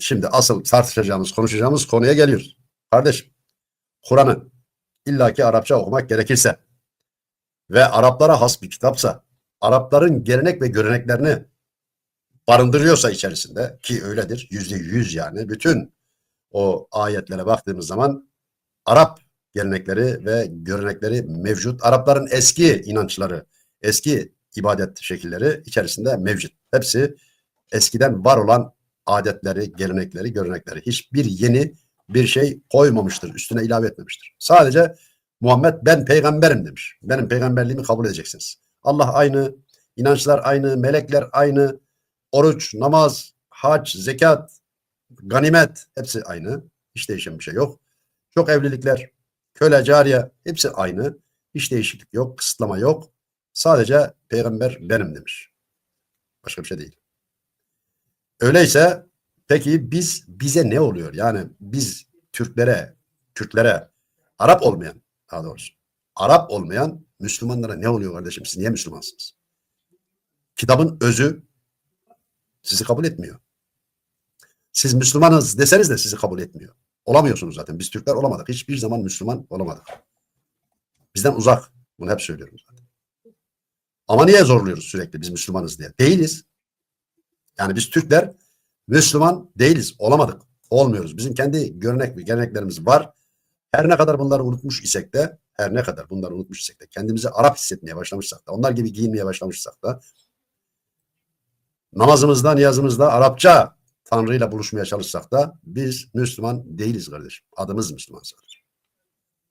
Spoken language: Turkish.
şimdi asıl tartışacağımız, konuşacağımız konuya geliyoruz. Kardeşim, Kur'an'ı illaki Arapça okumak gerekirse ve Araplara has bir kitapsa, Arapların gelenek ve göreneklerini barındırıyorsa içerisinde ki öyledir, yüzde yüz yani bütün o ayetlere baktığımız zaman Arap gelenekleri ve görenekleri mevcut. Arapların eski inançları, eski ibadet şekilleri içerisinde mevcut. Hepsi eskiden var olan adetleri, gelenekleri, görenekleri. Hiçbir yeni bir şey koymamıştır, üstüne ilave etmemiştir. Sadece Muhammed ben peygamberim demiş. Benim peygamberliğimi kabul edeceksiniz. Allah aynı, inançlar aynı, melekler aynı, oruç, namaz, hac, zekat, ganimet hepsi aynı. Hiç değişen bir şey yok. Çok evlilikler, köle, cariye hepsi aynı. Hiç değişiklik yok, kısıtlama yok. Sadece peygamber benim demiş. Başka bir şey değil. Öyleyse peki biz bize ne oluyor? Yani biz Türklere, Kürtlere, Arap olmayan daha doğrusu Arap olmayan Müslümanlara ne oluyor kardeşim? Siz niye Müslümansınız? Kitabın özü sizi kabul etmiyor. Siz Müslümanız deseniz de sizi kabul etmiyor. Olamıyorsunuz zaten. Biz Türkler olamadık. Hiçbir zaman Müslüman olamadık. Bizden uzak. Bunu hep söylüyorum zaten. Ama niye zorluyoruz sürekli biz Müslümanız diye? Değiliz. Yani biz Türkler Müslüman değiliz. Olamadık. Olmuyoruz. Bizim kendi görenek ve geleneklerimiz var. Her ne kadar bunları unutmuş isek de her ne kadar bunları unutmuş isek de kendimizi Arap hissetmeye başlamışsak da onlar gibi giyinmeye başlamışsak da namazımızda, niyazımızda Arapça Tanrı ile buluşmaya çalışsak da biz Müslüman değiliz kardeşim. Adımız Müslüman sadece.